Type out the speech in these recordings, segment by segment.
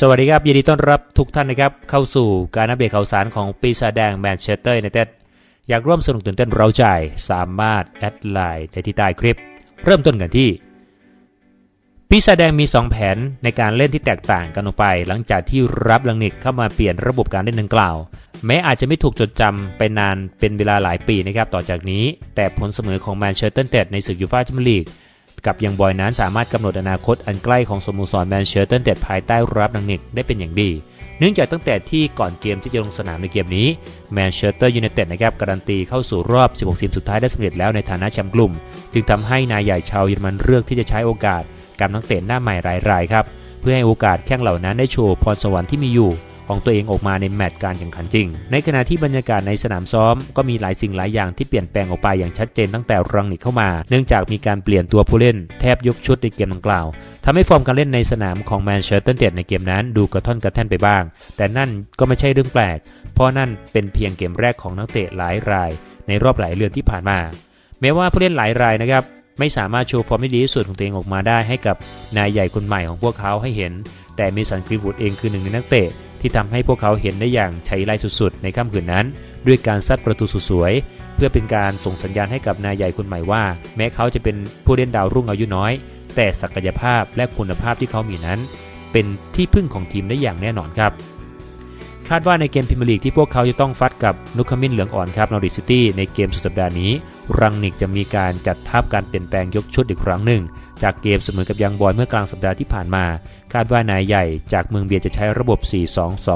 สวัสดีครับ ยินดีต้อนรับทุกท่านนะครับ เข้าสู่การอัปเดตข่าวสารของปีศาจแดงแมนเชสเตอร์ยูไนเต็ดอยากร่วมสนุกตื่นเต้นเราใจ สามารถแอดไลน์ได้ที่ใต้คลิป เริ่มต้นกันที่ ปีศาจแดงมี 2 แผนในการเล่นที่แตกต่างกันออกไป หลังจากที่รับลังนิกเข้ามาเปลี่ยนระบบการเล่นดังกล่าว แม้อาจจะไม่ถูกจดจำไปนานเป็นเวลาหลายปีนะครับต่อจากนี้ แต่ผลเสมอของแมนเชสเตอร์ยูไนเต็ดในศึกยูฟ่าแชมเปี้ยนลีก กับยังบอยนั้นสามารถกำหนดอนาคตอันใกล้ของสโมสรแมนเชสเตอร์ยูไนเต็ดภายใต้รับดังนิกได้เป็นอย่างดี เนื่องจากตั้งแต่ที่ก่อนเกมที่จะลงสนามในเกมนี้แมนเชสเตอร์ยูไนเต็ดนะครับการันตีเข้าสู่รอบ 16 ทีมสุดท้ายได้สำเร็จแล้วในฐานะแชมป์กลุ่ม จึงทำให้นายใหญ่ชาวเยอรมันเลือกที่จะใช้โอกาสกับนักเตะหน้าใหม่รายๆครับเพื่อให้โอกาสแข้งเหล่านั้นได้โชว์พรสวรรค์ที่มีอยู่ ของตัวเองออกมาในแมตช์การแข่งขันจริง ในขณะที่บรรยากาศในสนามซ้อม ก็มีหลายสิ่งหลายอย่างที่เปลี่ยนแปลงออกไปอย่างชัดเจนตั้งแต่รังนิกเข้ามา เนื่องจากมีการเปลี่ยนตัวผู้เล่นแทบยกชุดในเกมดังกล่าวทำให้ฟอร์มการเล่นในสนามของแมนเชสเตอร์เต็ดในเกมนั้นดูกระท่อนกระแท่นไปบ้าง แต่นั่นก็ไม่ใช่เรื่องแปลก เพราะนั่นเป็นเพียงเกมแรกของนักเตะหลายราย ในรอบหลายเดือนที่ผ่านมา แม้ว่าผู้เล่นหลายรายนะครับไม่สามารถโชว์ฟอร์มที่ดีที่สุดของตัวเองออกมาได้ให้กับนายใหญ่คนใหม่ของพวกเขาให้เห็น แต่มิสันกรีนวูดเองคือหนึ่งในนักเตะ ที่ทำให้พวกเขาเห็นได้อย่างใช้ไล่สุดๆ ในค่ำคืนนั้น ด้วยการซัดประตูสุดสวย เพื่อเป็นการส่งสัญญาณให้กับนายใหญ่คนใหม่ว่า แม้เขาจะเป็นผู้เล่นดาวรุ่งอายุน้อย แต่ศักยภาพและคุณภาพที่เขามีนั้น เป็นที่พึ่งของทีมได้อย่างแน่นอนครับ คาดว่าในเกมพรีเมียร์ลีกที่พวกเขาจะต้องฟัดกับนุคมินเหลืองอ่อนครับนอริซิตี้ในเกมสุดสัปดาห์นี้ รังนิกจะมีการจัดทัพการเปลี่ยนแปลงยกชุดอีกครั้งหนึ่ง จากเกมเสมอกับยังบอยเมื่อกลางสัปดาห์ที่ผ่านมา คาดว่านายใหญ่จากเมืองเบียจะใช้ระบบ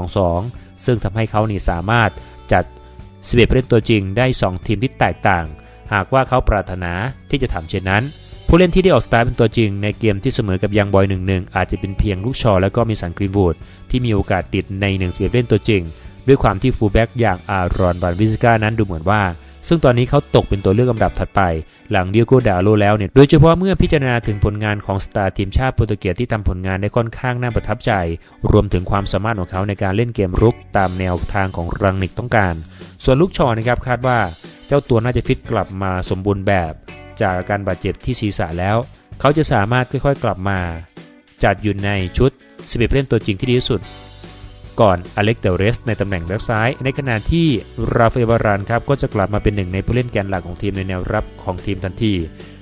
4-2-2-2 ซึ่งทำให้เขานี่สามารถจัด11ผู้เล่นตัวจริงได้ 2 ทีมที่แตกต่าง หากว่าเขาปรารถนาที่จะทำเช่นนั้น ผู้เล่นที่ได้ออกสตาร์เป็นตัวจริง ในเกมที่เสมอกับยังบอย 1-1 อาจจะเป็นเพียงลูกชอและก็มีสันกรีวูดที่มีโอกาสติดใน1 11เล่นตัวจริง ด้วยความที่ฟูลแบ็กอย่างอารอนบานวิสกานั้นดูเหมือนว่า ซึ่งตอนนี้เขาตกเป็นตัวเลือกลำดับถัดไป หลังเดียโกดาโลแล้วเนี่ย โดยเฉพาะเมื่อพิจารณาถึงผลงานของสตาร์ทีมชาติโปรตุเกสที่ทำผลงานได้ค่อนข้างน่าประทับใจ รวมถึงความสามารถของเขาในการเล่นเกมรุกตามแนวทางของรังนิกต้องการ ส่วนลูกชอนะครับคาดว่า เจ้าตัวน่าจะฟิตกลับมาสมบูรณ์แบบ จากอาการบาดเจ็บที่ศีรษะแล้ว เขาจะสามารถค่อยๆ กลับมา จัดอยู่ในชุด11เล่นตัวจริงที่ดีที่สุด ก่อนอเล็กเดเรสในตำแหน่งแบ็กซ้าย ในขณะที่ราฟาเอลบารานครับก็จะกลับมาเป็นหนึ่งในผู้เล่นแกนหลักของทีมในแนวรับของทีมทันที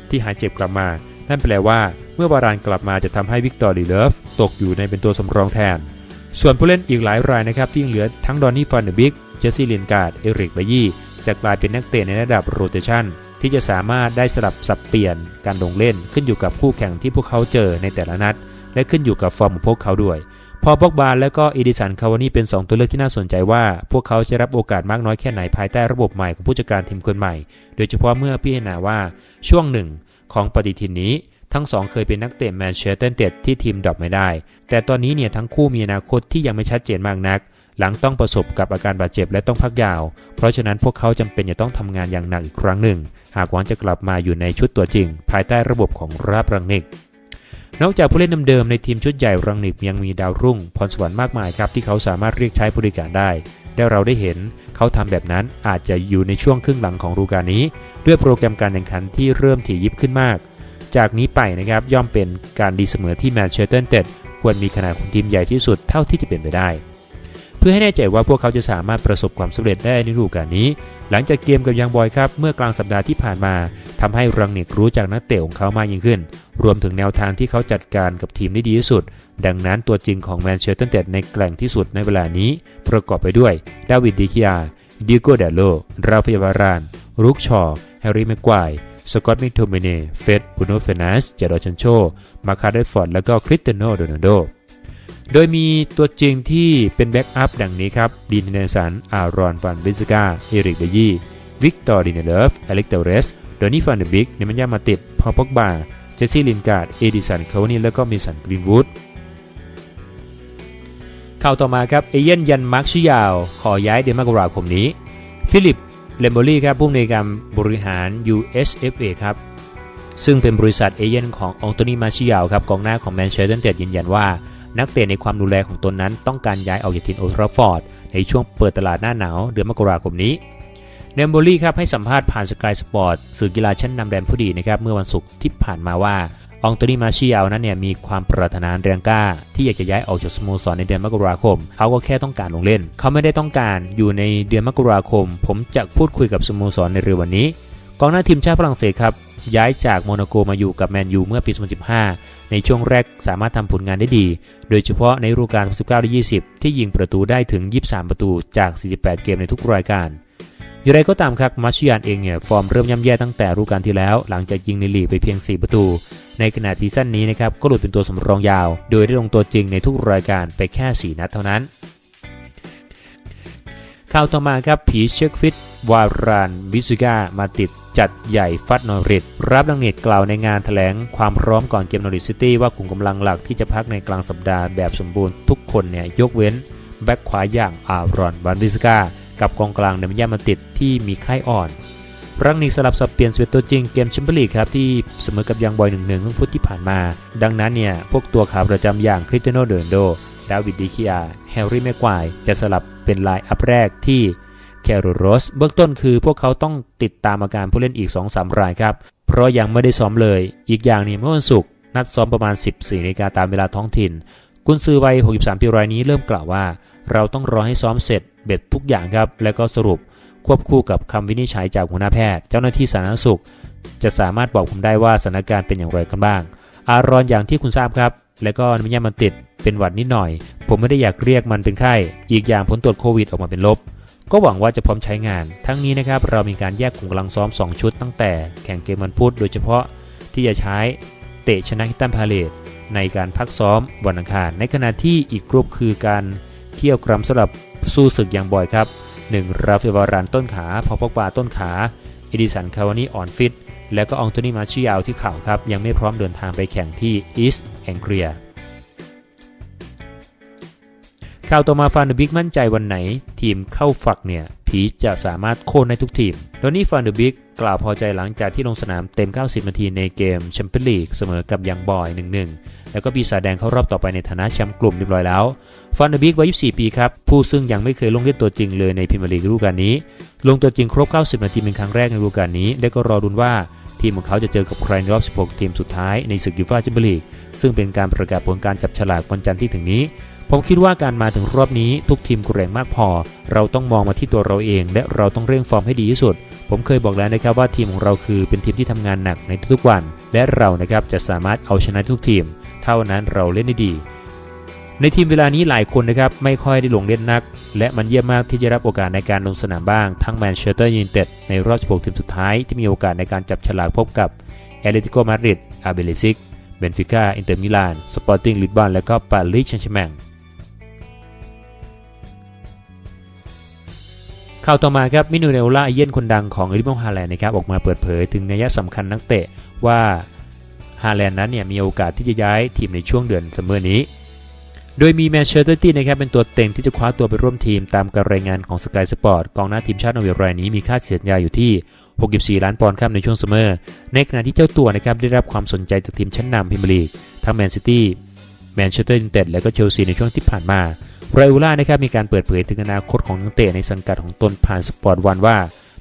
ที่หายเจ็บกลับมา นั่นแปลว่าเมื่อบารานกลับมาจะทำให้วิกตอร์ลีเลฟตกอยู่ในเป็นตัวสำรองแทน ส่วนผู้เล่นอีกหลายรายนะครับที่ยังเหลือทั้งดอนนี่ฟานเดบิกเจสซี่ลินการ์ดเอริกบายี่จะกลายเป็นนักเตะในระดับโรเตชันที่จะสามารถได้สลับสับเปลี่ยนการลงเล่นขึ้นอยู่กับคู่แข่งที่พวกเขาเจอในแต่ละนัด และขึ้นอยู่กับฟอร์มของพวกเขาด้วย พอบอกบาและก็อีดิสันคาวานี่เป็น 2 ตัวเลือกที่น่าสนใจว่า พวกเขาจะรับโอกาสมากน้อยแค่ไหนภายใต้ระบบใหม่ของผู้จัดการทีมคนใหม่ โดยเฉพาะเมื่อพิจารณาว่าช่วงหนึ่งของปฏิทินนี้ ทั้งสองเคยเป็นนักเตะแมนเชสเตอร์ยูไนเต็ดที่ทีมดรอปไม่ได้ แต่ตอนนี้เนี่ยทั้งคู่มีอนาคตที่ยังไม่ชัดเจนมากนัก หลังต้องประสบกับอาการบาดเจ็บและต้องพักยาว เพราะฉะนั้นพวกเขาจำเป็นจะต้องทำงานอย่างหนักอีกครั้งหนึ่ง หากหวังจะกลับมาอยู่ในชุดตัวจริง ภายใต้ระบบของราบรังนิก นอกจากผู้เล่นเดิมๆในทีมชุดใหญ่รังนิกยังมีดาวรุ่ง พรสวรรค์มากมายครับที่เขาสามารถเรียกใช้บริการได้และเราได้เห็นเขาทำแบบนั้นอาจจะอยู่ในช่วงครึ่งหลังของฤดูกาลนี้ ด้วยโปรแกรมการแข่งขันที่เริ่มถี่ยิบขึ้นมาก จากนี้ไปนะครับย่อมเป็นการดีเสมอที่แมนเชสเตอร์ยูไนเต็ดควรมีขนาดของทีมใหญ่ที่สุดเท่าที่จะเป็นไปได้ เพื่อให้แน่ใจว่าพวกเขาจะสามารถประสบความสำเร็จได้ในฤดูกาลนี้ หลังจากเกมกับยังบอยครับ เมื่อกลางสัปดาห์ที่ผ่านมาทำให้รังเนกรู้จักนักเตะของเขามากยิ่งขึ้น รวมถึงแนวทางที่เขาจัดการกับทีมได้ดีที่สุด ดังนั้นตัวจริงของแมนเชสเตอร์ยูไนเต็ดในแกล่งที่สุดในเวลานี้ ประกอบไปด้วยดาวิดดิคิอาดิโกเดโลราฟาเอลวารานรุกชอแฮร์รี่แม็กควายสกอตต์มิโทเมเน่เฟดบูโนเฟนัสเจอร์ชันโช มาคาเดฟอร์ด และก็คริสเตยโนโดนัลโด โดยมีตัวจริงที่เป็นแบ็กอัพดังนี้ครับดีนเนสัน อารอนฟันวิสกาเอริกเบยี่วิกตอร์ดินเนเลฟอเล็กเตเรสโดนี่ฟันเดบิกเนมันยามาติด พอปอกบา เจสซี่ลินการ์ด เอดิสันคาวนี่แล้วก็มีสันกรีนวูดข่าวต่อมาครับ เอเย่นยันมาร์คชิยาว ขอย้ายเดือนมกราคมนี้ ฟิลิป เลมโบรี่ครับผู้อำนวยการบริหาร USFA ครับ ซึ่งเป็นบริษัทเอเย่นขององโตนีมาชิยาวครับกองหน้าของแมนเชสเตอร์ยูไนเต็ดยืนยันว่า นักเตะในความดูแลของตนนั้นต้องการย้ายออกจากทีมโอทราฟอร์ดในช่วงเปิดตลาดหน้าหนาวเดือนมกราคมนี้เนมโบลี่ครับให้สัมภาษณ์ผ่านสกายสปอร์ตสื่อกีฬาชั้นนำแดนผู้ดีนะครับเมื่อวันศุกร์ที่ผ่านมาว่าองโตนีมาชิยาวนั้นเนี่ยมีความปรารถนาแรงกล้า ที่อยากจะย้ายออกจากสโมสรในเดือนมกราคม เขาก็แค่ต้องการลงเล่น เขาไม่ได้ต้องการอยู่ในเดือนมกราคม ผมจะพูดคุยกับสโมสรในเรือวันนี้กองหน้าทีมชาติฝรั่งเศสครับ ย้ายจากโมนาโกมาอยู่กับแมนยูเมื่อปี 2015 ในช่วงแรกสามารถทำผลงานได้ดี โดยเฉพาะในฤดูกาล 19-20 ที่ยิงประตูได้ถึง 23 ประตูจาก 48 เกมในทุกรายการอย่างไรก็ตามครับมาชิยานเองเนี่ยฟอร์มเริ่มย่ำแย่ตั้งแต่ฤดูกาลที่แล้ว หลังจากยิงในลีกไปเพียง 4 ประตู ในขณะที่สั้นนี้นะครับก็หลุดเป็นตัวสำรองยาว โดยได้ลงตัวจริงในทุกรายการไปแค่ 4 นัดเท่านั้นข่าวต่อมาครับผีเช็คฟิต วารานวิสุกามาติดจัดใหญ่ฟัดนอริทรับดังเนตกล่าวในงานแถลงความพร้อมก่อนเกมนอริทซิตี้ว่าขุมกำลังหลักที่จะพักในกลางสัปดาห์แบบสมบูรณ์ทุกคนเนี่ยยกเว้นแบ็คขวาอย่างอารอนวันวิสกากับกองกลางเนมยามาติดที่มีไข้อ่อนรังนิกสลับสับเปลี่ยนสเวตตัวจริงเกมแชมเปี้ยนลีกครับที่เสมอกับยังบอยหนึ่งหนึ่งเมื่อพุธที่ผ่านมา ดังนั้นเนี่ยพวกตัวขาประจำอย่างคริสเตียโนเดนโดดาวิดดิคิอาแฮร์รี่แม็กควายจะสลับเป็นไลน์อัพแรกที่ แคโรโรสเบื้องต้นคือพวกเขาต้องติดตามอาการผู้เล่นอีก 2-3 รายครับ เพราะยังไม่ได้ซ้อมเลย อีกอย่างนี่ยเมื่อวันศุกร์นัดซ้อมประมาณ 14นาฬิกาตามเวลาท้องถิ่น กุนซือวัย 63 ปีรายนี้เริ่มกล่าวว่า เราต้องรอให้ซ้อมเสร็จเบ็ดทุกอย่างครับ แล้วก็สรุปควบคู่กับคำวินิจฉัยจากหัวหน้าแพทย์ เจ้าหน้าที่สาธารณสุข จะสามารถบอกผมได้ว่าสถานการณ์เป็นอย่างไรกันบ้าง อารอนอย่างที่คุณทราบครับ แล้วก็น้ำยามันติดเป็นหวัดนิดหน่อย ผมไม่ได้อยากเรียกมันเป็นไข้ อีกอย่างผลตรวจโควิดออกมาเป็นลบ ก็หวังว่าจะพร้อมใช้งาน ทั้งนี้นะครับเรามีการแยกกลุ่มกำลังซ้อม 2 ชุดตั้งแต่แข่งเกมวันพุธโดยเฉพาะที่จะใช้เตะชนะฮิตตันพาเลตในการพักซ้อมวันอังคาร ในขณะที่อีกกลุ่มคือการเที่ยวกรัมสำหรับสู้ศึกอย่างบ่อยครับ 1. ราฟเอวารานต้นขา พอปกบาต้นขาเอดิสันคาวานีอ่อนฟิต แล้วก็อองโตนีมาชิยาวที่เข่าครับยังไม่พร้อมเดินทางไปแข่งที่อีสต์แองเกรีย ข่าวต่อมาฟานเดอร์บิกมั่นใจวันไหน ทีมเข้าฝักเนี่ย ผีจะสามารถโค่นได้ทุกทีม โดนี่ฟานเดอร์บิกกล่าวพอใจหลังจากที่ลงสนามเต็ม 90 นาทีในเกมแชมเปี้ยนลีกเสมอกับยังบอย 1-1 แล้วก็ปีศาจแดงเข้ารอบต่อไปในฐานะแชมป์กลุ่มเรียบร้อยแล้วฟานเดอร์บิกวัย 24 ปีครับ ผู้ซึ่งยังไม่เคยลงเล่นตัวจริงเลยในพรีเมียร์ลีกฤดูกาลนี้ ลงตัวจริงครบ 90 นาทีเป็นครั้งแรกในฤดูกาลนี้ และก็รอดุนว่าทีมของเขาจะเจอกับใครในรอบ 16 ทีมสุดท้ายในศึกยูฟ่าแชมเปี้ยนลีกซึ่งเป็นการประกาศผลการจับฉลากวันจันทร์ที่ถึงนี้ ผมคิดว่าการมาถึงรอบนี้ทุกทีมแกร่งมากพอ เราต้องมองมาที่ตัวเราเอง และเราต้องเร่งฟอร์มให้ดีที่สุด ผมเคยบอกแล้วนะครับว่าทีมของเราคือเป็นทีมที่ทำงานหนักในทุกๆวัน และเรานะครับจะสามารถเอาชนะทุกทีม เท่านั้นเราเล่นได้ดี ในทีมเวลานี้หลายคนนะครับไม่ค่อยได้ลงเล่นนัก และมันเยี่ยมมากที่จะรับโอกาสในการลงสนามบ้างทั้งแมนเชสเตอร์ยูไนเต็ดในรอบ16ทีมสุดท้ายที่มีโอกาสในการจับฉลากพบกับแอตเลติโกมาดริดอาเบเลซิกเบนฟิก้าอินเตอร์มิลานสปอร์ติ้งลิสบอนและก็ปารีสแชงต์แชร์แมง ข่าวต่อมาครับมินูเนลล่าเย่นคนดังของเอริมงฮาแลนด์นะครับออกมาเปิดเผยถึงนัยสำคัญนักเตะว่าฮาแลนด์นั้นเนี่ยมีโอกาสที่จะย้ายทีมในช่วงเดือนซัมเมอร์นี้ โดยมีแมนเชสเตอร์ตี้นะครับเป็นตัวเต็งที่จะคว้าตัวไปร่วมทีมตามการรายงานของสกายสปอร์ตกองหน้าทีมชาตินอร์เวย์รายนี้มีค่าเสียสัญญาอยู่ที่ 64 ล้านปอนด์ครับในช่วงซัมเมอร์ ในขณะที่เจ้าตัวนะครับได้รับความสนใจจากทีมชั้นนำพรีเมียร์ลีกทั้งแมนซิตี้แมนเชสเตอร์ยูไนเต็ดและก็เชลซีในช่วงที่ผ่านมา ไรอูล่านะครับมีการเปิดเผยถึงอนาคตของนักเตะในสังกัดของตนผ่านสปอร์ตวันว่า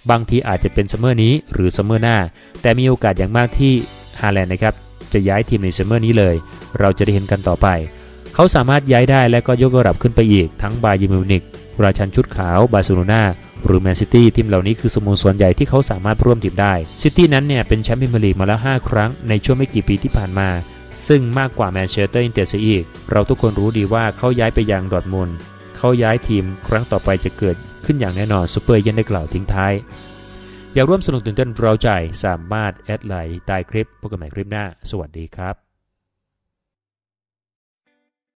บางทีอาจจะเป็นซัมเมอร์นี้หรือซัมเมอร์หน้า แต่มีโอกาสอย่างมากที่ฮาแลนด์นะครับจะย้ายทีมในซัมเมอร์นี้เลย เราจะได้เห็นกันต่อไป เขาสามารถย้ายได้และก็ยกระดับขึ้นไปอีก ทั้งบาเยร์นมิวนิกราชันชุดขาวบาร์เซโลนาหรือแมนซิตี้ทีมเหล่านี้คือสโมสรใหญ่ที่เขาสามารถร่วมทีมได้ซิตี้นั้นเนี่ยเป็นแชมป์พรีเมียร์ลีกมาแล้ว 5 ครั้งในช่วงไม่กี่ปีที่ผ่านมา ซึ่งมากกว่าแมนเชสเตอร์ยูไนเต็ดเสียอีก เราทุกคนรู้ดีว่าเขาย้ายไปยังดอทมุนเขาย้ายทีมครั้งต่อไปจะเกิดขึ้นอย่างแน่นอนซูเปอร์เยนได้กล่าวทิ้งท้าย อยากร่วมสนุกตื่นเต้นเราใจสามารถแอดไลน์ใต้คลิปพบกันใหม่คลิปหน้า สวัสดีครับ